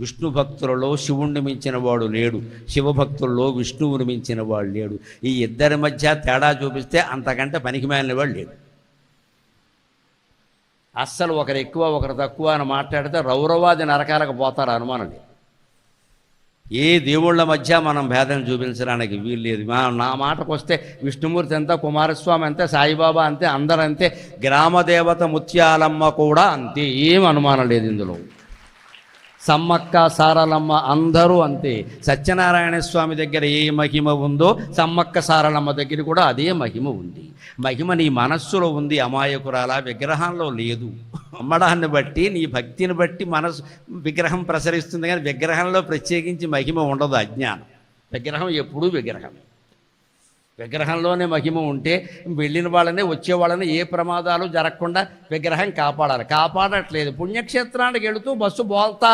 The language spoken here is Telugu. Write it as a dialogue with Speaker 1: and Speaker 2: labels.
Speaker 1: విష్ణు భక్తులలో శివుణ్ణి మించిన వాడు లేడు. శివభక్తుల్లో విష్ణువుని మించిన వాడు లేడు. ఈ ఇద్దరి మధ్య తేడా చూపిస్తే అంతకంటే పనికి మాలిన వాడు లేడు. అస్సలు ఒకరు ఎక్కువ ఒకరు తక్కువ అని మాట్లాడితే రౌరవాది నరకాలకు పోతారు అనుమానం లేదు. ఏ దేవుళ్ళ మధ్య మనం భేదం చూపించడానికి వీలు లేదు. మా నా మాటకు వస్తే విష్ణుమూర్తి అంతా కుమారస్వామి అంతే సాయిబాబా అంతే అందరూ అంతే గ్రామదేవత ముత్యాలమ్మ కూడా అంతే. ఏం అనుమానం లేదు ఇందులో. సమ్మక్క సారలమ్మ అందరూ అంతే. సత్యనారాయణ స్వామి దగ్గర ఏ మహిమ ఉందో సమ్మక్క సారలమ్మ దగ్గర కూడా అదే మహిమ ఉంది. మహిమ నీ మనస్సులో ఉంది అమాయకురాల విగ్రహంలో లేదు. అమ్మడాన్ని బట్టి నీ భక్తిని బట్టి మనసు విగ్రహం ప్రసరిస్తుంది కానీ విగ్రహంలో ప్రత్యేకించి మహిమ ఉండదు అజ్ఞానం. విగ్రహం ఎప్పుడూ విగ్రహం విగ్రహంలోనే మహిమ ఉంటే వెళ్ళిన వాళ్ళని వచ్చే వాళ్ళని ఏ ప్రమాదాలు జరగకుండా విగ్రహం కాపాడాలి. కాపాడట్లేదు. పుణ్యక్షేత్రానికి వెళుతూ బస్సు బోల్తా.